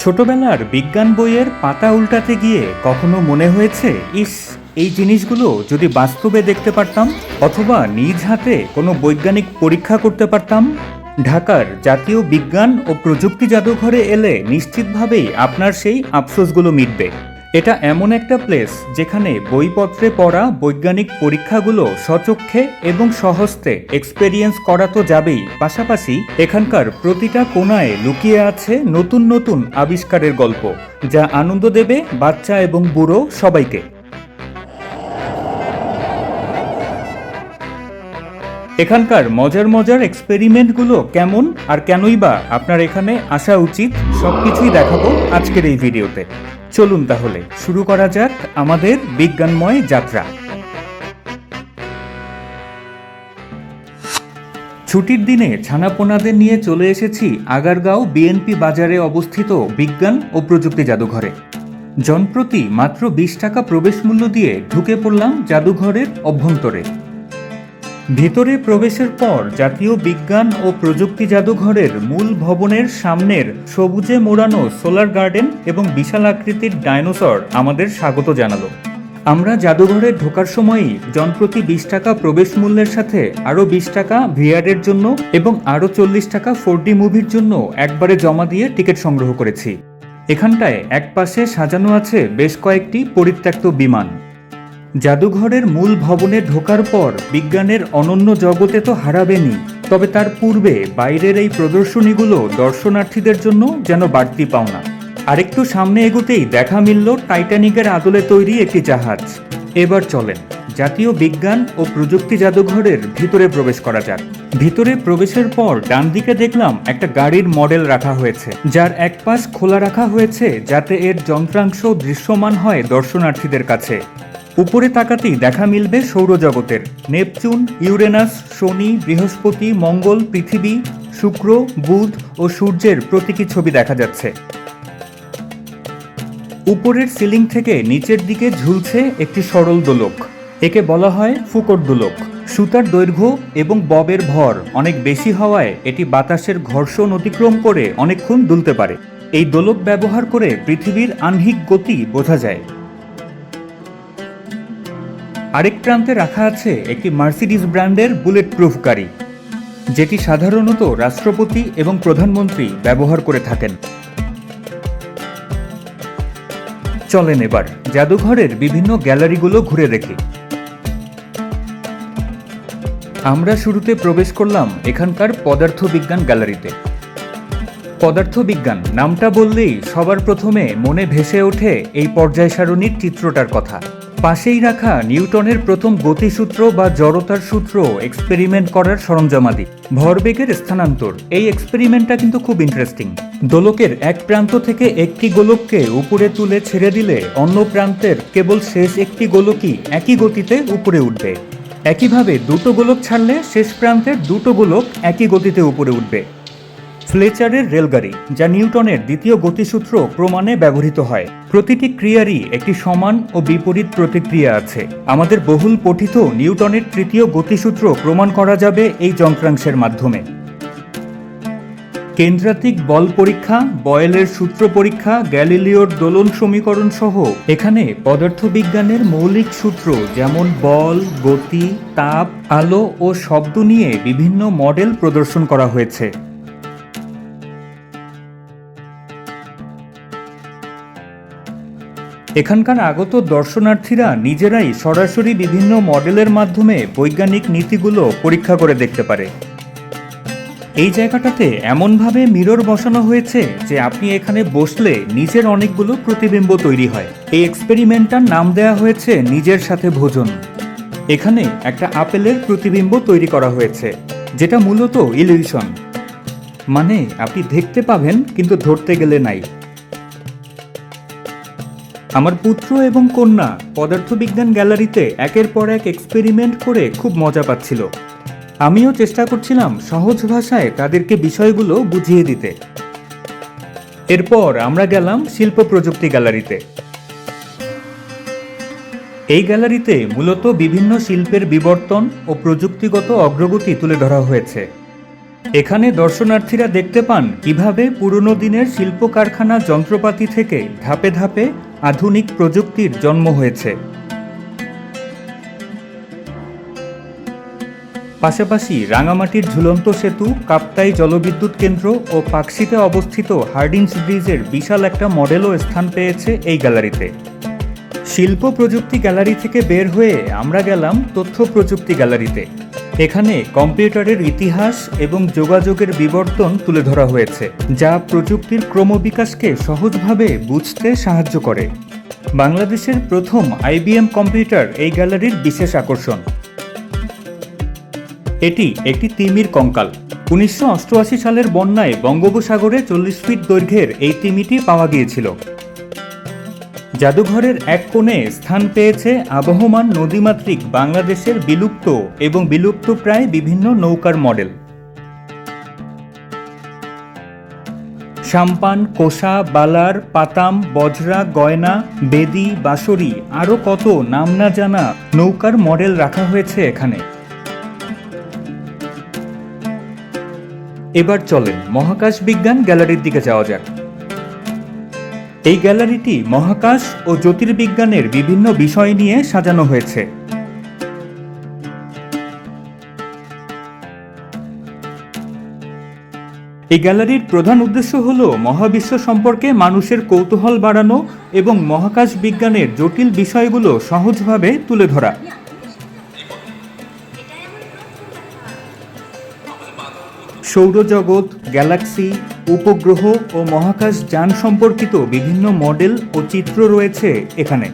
ছোটবেলার বিজ্ঞান বইয়ের পাতা উল্টাতে গিয়ে কখনো মনে হয়েছে, ইস, এই জিনিসগুলো যদি বাস্তবে দেখতে পারতাম অথবা নিজ হাতে কোনো বৈজ্ঞানিক পরীক্ষা করতে পারতাম? ঢাকার জাতীয় বিজ্ঞান ও প্রযুক্তি জাদুঘরে এলে নিশ্চিতভাবেই আপনার সেই আফসোসগুলো মিটবে। এটা এমন একটা প্লেস যেখানে বইপত্রে পড়া বৈজ্ঞানিক পরীক্ষাগুলো সচক্ষে এবং সহস্তে এক্সপেরিয়েন্স করা তো যাবেই। পাশাপাশি এখানকার প্রতিটা কোনায় লুকিয়ে আছে নতুন নতুন আবিষ্কারের গল্প, যা আনন্দ দেবে বাচ্চা এবং বুড়ো সবাইকে। এখানকার মজার মজার এক্সপেরিমেন্টগুলো কেমন আর কেনই বা আপনার এখানে আসা উচিত, সবকিছুই দেখাবো আজকের এই ভিডিওতে। চলুন তাহলে, শুরু করা যাক আমাদের বিজ্ঞানময় যাত্রা। ছুটির দিনে ছানাপোনাদের নিয়ে চলে এসেছি আগারগাঁও বিএনপি বাজারে অবস্থিত বিজ্ঞান ও প্রযুক্তি জাদুঘরে। জনপ্রতি মাত্র বিশ টাকা প্রবেশ মূল্য দিয়ে ঢুকে পড়লাম জাদুঘরের অভ্যন্তরে। ভেতরে প্রবেশের পর জাতীয় বিজ্ঞান ও প্রযুক্তি জাদুঘরের মূল ভবনের সামনের সবুজে মোড়ানো সোলার গার্ডেন এবং বিশাল আকৃতির ডাইনোসর আমাদের স্বাগত জানালো। আমরা জাদুঘরে ঢোকার সময়ই জনপ্রতি বিশ টাকা প্রবেশ মূল্যের সাথে আরও বিশ টাকা ভিআরের জন্য এবং আরও চল্লিশ টাকা ফোর মুভির জন্য একবারে জমা দিয়ে টিকিট সংগ্রহ করেছি। এখানটায় এক পাশে সাজানো আছে বেশ কয়েকটি পরিত্যক্ত বিমান। জাদুঘরের মূল ভবনে ঢোকার পর বিজ্ঞানের অনন্য জগতে তো হারাবেনি তবে তার পূর্বে বাইরের এই প্রদর্শনীগুলো দর্শনার্থীদের জন্য যেন বাড়তি পাওনা। আরেকটু সামনে এগোতেই দেখা মিলল টাইটানিকের আদলে তৈরি একটি জাহাজ। এবার চলেন, জাতীয় বিজ্ঞান ও প্রযুক্তি জাদুঘরের ভিতরে প্রবেশ করা যাক। ভিতরে প্রবেশের পর ডান দিকে দেখলাম একটা গাড়ির মডেল রাখা হয়েছে, যার এক পাশ খোলা রাখা হয়েছে যাতে এর যন্ত্রাংশ দৃশ্যমান হয় দর্শনার্থীদের কাছে। উপরে তাকাতেই দেখা মিলবে সৌরজগতের। নেপচুন, ইউরেনাস, শনি, বৃহস্পতি, মঙ্গল, পৃথিবী, শুক্র, বুধ ও সূর্যের প্রতীকী ছবি দেখা যাচ্ছে। উপরের সিলিং থেকে নিচের দিকে ঝুলছে একটি সরল দোলক। একে বলা হয় ফুকর দোলক। সুতার দৈর্ঘ্য এবং ববের ভর অনেক বেশি হওয়ায় এটি বাতাসের ঘর্ষণ অতিক্রম করে অনেকক্ষণ দুলতে পারে। এই দোলক ব্যবহার করে পৃথিবীর আহ্নিক গতি বোঝা যায়। আরেক প্রান্তে রাখা আছে একটি মার্সিডিজ ব্র্যান্ডের বুলেট প্রুফ গাড়ি যেটি সাধারণত রাষ্ট্রপতি এবং প্রধানমন্ত্রী ব্যবহার করে থাকেন। চলেন এবার জাদুঘরের বিভিন্ন গ্যালারিগুলো ঘুরে দেখি। আমরা শুরুতে প্রবেশ করলাম এখানকার পদার্থবিজ্ঞান গ্যালারিতে। পদার্থবিজ্ঞান নামটা বললেই সবার প্রথমে মনে ভেসে ওঠে এই পর্যায় সারণীর চিত্রটার কথা। পাশেই রাখা নিউটনের প্রথম গতিসূত্র বা জড়তার সূত্র এক্সপেরিমেন্ট করার সরঞ্জামাদি। ভরবেগের স্থানান্তর। এই এক্সপেরিমেন্টটা কিন্তু খুব ইন্টারেস্টিং দোলকের এক প্রান্ত থেকে একটি গোলককে উপরে তুলে ছেড়ে দিলে অন্য প্রান্তের কেবল শেষ একটি গোলকই একই গতিতে উপরে উঠবে। একইভাবে দুটো গোলক ছাড়লে শেষ প্রান্তের দুটো গোলক একই গতিতে উপরে উঠবে। ফ্লেচারের রেলগাড়ি, যা নিউটনের দ্বিতীয় গতিসূত্র প্রমাণে ব্যবহৃত হয়। প্রতিটি ক্রিয়ারই একটি সমান ও বিপরীত প্রতিক্রিয়া আছে। আমাদের বহুল পঠিত নিউটনের তৃতীয় গতিসূত্র প্রমাণ করা যাবে এই যন্ত্রাংশের মাধ্যমে। কেন্দ্রাতিক বল পরীক্ষা, বয়েলের সূত্র পরীক্ষা, গ্যালিলিওর দোলন সমীকরণ সহ এখানে পদার্থবিজ্ঞানের মৌলিক সূত্র যেমন বল, গতি, তাপ, আলো ও শব্দ নিয়ে বিভিন্ন মডেল প্রদর্শন করা হয়েছে। এখানকার আগত দর্শনার্থীরা নিজেরাই সরাসরি বিভিন্ন মডেলের মাধ্যমে বৈজ্ঞানিক নীতিগুলো পরীক্ষা করে দেখতে পারে। এই জায়গাটাতে এমনভাবে মিরর বসানো হয়েছে যে আপনি এখানে বসলে নিজের অনেকগুলো প্রতিবিম্ব তৈরি হয়। এই এক্সপেরিমেন্টটার নাম দেয়া হয়েছে নিজের সাথে ভোজন। এখানে একটা আপেলের প্রতিবিম্ব তৈরি করা হয়েছে, যেটা মূলত ইলিউশন। মানে আপনি দেখতে পাবেন কিন্তু ধরতে গেলে নাই। আমার পুত্র এবং কন্যা পদার্থবিজ্ঞান গ্যালারিতে একের পর এক এক্সপেরিমেন্ট করে খুব মজা পাচ্ছিল। আমিও চেষ্টা করছিলাম সহজ ভাষায় তাদেরকে বিষয়গুলো বুঝিয়ে দিতে। এরপর আমরা গেলাম শিল্প প্রযুক্তি গ্যালারিতে। এই গ্যালারিতে মূলত বিভিন্ন শিল্পের বিবর্তন ও প্রযুক্তিগত অগ্রগতি তুলে ধরা হয়েছে। এখানে দর্শনার্থীরা দেখতে পান কীভাবে পুরনো দিনের শিল্প কারখানা যন্ত্রপাতি থেকে ধাপে ধাপে আধুনিক প্রযুক্তির জন্ম হয়েছে। পাশাপাশি রাঙামাটির ঝুলন্ত সেতু, কাপ্তাই জলবিদ্যুৎ কেন্দ্র ও পাকশিতে অবস্থিত হার্ডিন্স ব্রিজের বিশাল একটা মডেলও স্থান পেয়েছে এই গ্যালারিতে। শিল্প প্রযুক্তি গ্যালারি থেকে বের হয়ে আমরা গেলাম তথ্য প্রযুক্তি গ্যালারিতে। এখানে কম্পিউটারের ইতিহাস এবং যোগাযোগের বিবর্তন তুলে ধরা হয়েছে, যা প্রযুক্তির ক্রমবিকাশকে সহজভাবে বুঝতে সাহায্য করে। বাংলাদেশের প্রথম আইবিএম কম্পিউটার এই গ্যালারির বিশেষ আকর্ষণ। এটি একটি তিমির কঙ্কাল। উনিশশো অষ্টআশি সালের বন্যায় বঙ্গোপসাগরে চল্লিশ ফিট দৈর্ঘ্যের এই তিমিটি পাওয়া গিয়েছিল। জাদুঘরের এক কোণে স্থান পেয়েছে আবহমান নদীমাতৃক বাংলাদেশের বিলুপ্ত এবং বিলুপ্তপ্রায় বিভিন্ন নৌকার মডেল। সাম্পান কোষা, বালার, পাতাম, বজরা, গয়না, বেদি, বাঁশরি আরও কত নাম না জানা নৌকার মডেল রাখা হয়েছে এখানে। এবার চলেন মহাকাশ বিজ্ঞান গ্যালারির দিকে যাওয়া যাক। এই গ্যালারিটি মহাকাশ ও জ্যোতির্বিজ্ঞানের বিভিন্ন বিষয় নিয়ে সাজানো হয়েছে। এই গ্যালারির প্রধান উদ্দেশ্য হল মহাবিশ্ব সম্পর্কে মানুষের কৌতূহল বাড়ানো এবং মহাকাশ বিজ্ঞানের জটিল বিষয়গুলো সহজভাবে তুলে ধরা। সৌরজগৎ, গ্যালাক্সি, উপগ্রহ ও মহাকাশ যান সম্পর্কিত বিভিন্ন মডেল ও চিত্র রয়েছে এখানে।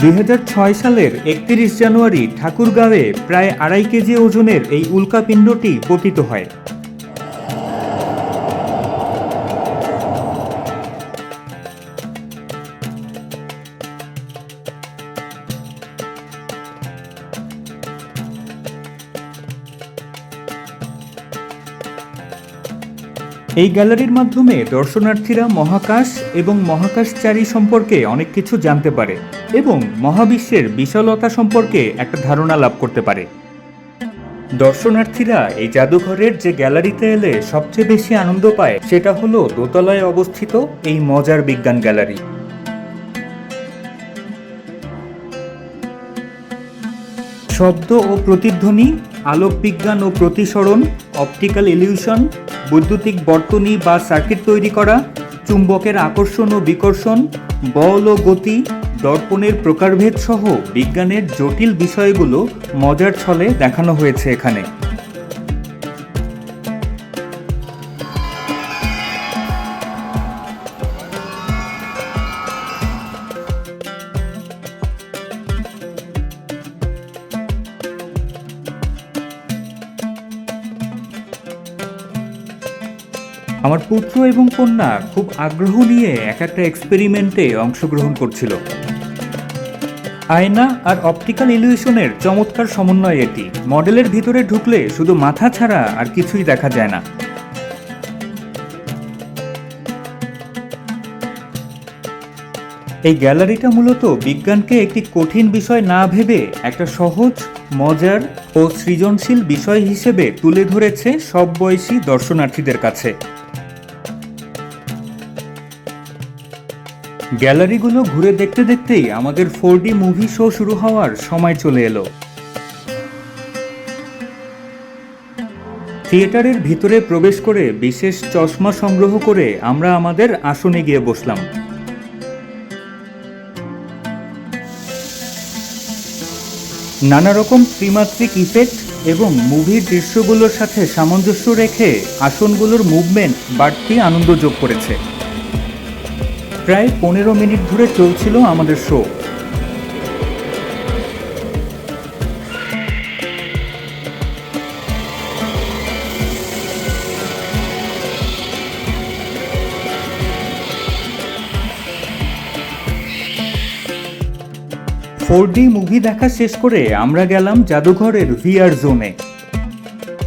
দু হাজার ছয় সালের একত্রিশ জানুয়ারি ঠাকুরগাঁওয়ে প্রায় আড়াই কেজি ওজনের এই উল্কাপিণ্ডটি পতিত হয়। এই গ্যালারির মাধ্যমে দর্শনার্থীরা মহাকাশ এবং মহাকাশচারী সম্পর্কে অনেক কিছু জানতে পারে এবং মহাবিশ্বের বিশালতা সম্পর্কে একটা ধারণা লাভ করতে পারে। দর্শনার্থীরা এই জাদুঘরের যে গ্যালারিতে এলে সবচেয়ে বেশি আনন্দ পায় সেটা হলো দোতলায় অবস্থিত এই মজার বিজ্ঞান গ্যালারি। শব্দ ও প্রতিধ্বনি আলোক বিজ্ঞান ও প্রতিসরণ, অপটিক্যাল ইলিউশন বৈদ্যুতিক বর্তনী বা সার্কিট তৈরি করা, চুম্বকের আকর্ষণ ও বিকর্ষণ, বল ও গতি, দর্পণের প্রকারভেদ সহ বিজ্ঞানের জটিল বিষয়গুলো মজার ছলে দেখানো হয়েছে এখানে। আমার পুত্র এবং কন্যা খুব আগ্রহ নিয়ে এক একটা এক্সপেরিমেন্টে অংশগ্রহণ করছিল। আয়না আর অপটিক্যাল ইলিউশনের চমৎকার সমন্বয় এটি। মডেলের ভিতরে ঢুকলে শুধু মাথা ছাড়া আর কিছুই দেখা যায় না। এই গ্যালারিটা মূলত বিজ্ঞানকে একটি কঠিন বিষয় না ভেবে একটা সহজ, মজার ও সৃজনশীল বিষয় হিসেবে তুলে ধরেছে সব বয়সী দর্শনার্থীদের কাছে। গ্যালারিগুলো ঘুরে দেখতে দেখতেই আমাদের ফোর ডি মুভি শো শুরু হওয়ার সময় চলে এলো। থিয়েটারের ভিতরে প্রবেশ করে বিশেষ চশমা সংগ্রহ করে আমরা আমাদের আসনে গিয়ে বসলাম। নানা রকম ত্রিমাত্রিক ইফেক্ট এবং মুভির দৃশ্যগুলোর সাথে সামঞ্জস্য রেখে আসনগুলোর মুভমেন্ট বাড়তি আনন্দ যোগ করেছে। প্রায় পনেরো মিনিট ধরে চলছিল আমাদের শো ফোর ডি মুভি দেখা শেষ করে আমরা গেলাম জাদুঘরের ভিআর জোনে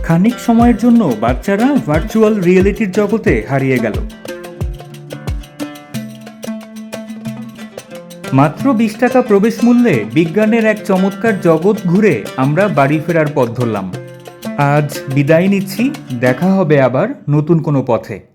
খানিক সময়ের জন্য বাচ্চারা ভার্চুয়াল রিয়েলিটির জগতে হারিয়ে গেল। মাত্র বিশ টাকা প্রবেশ মূল্যে বিজ্ঞানের এক চমৎকার জগৎ ঘুরে আমরা বাড়ি ফেরার পথ ধরলাম। আজ বিদায় নিচ্ছি, দেখা হবে আবার নতুন কোনো পথে।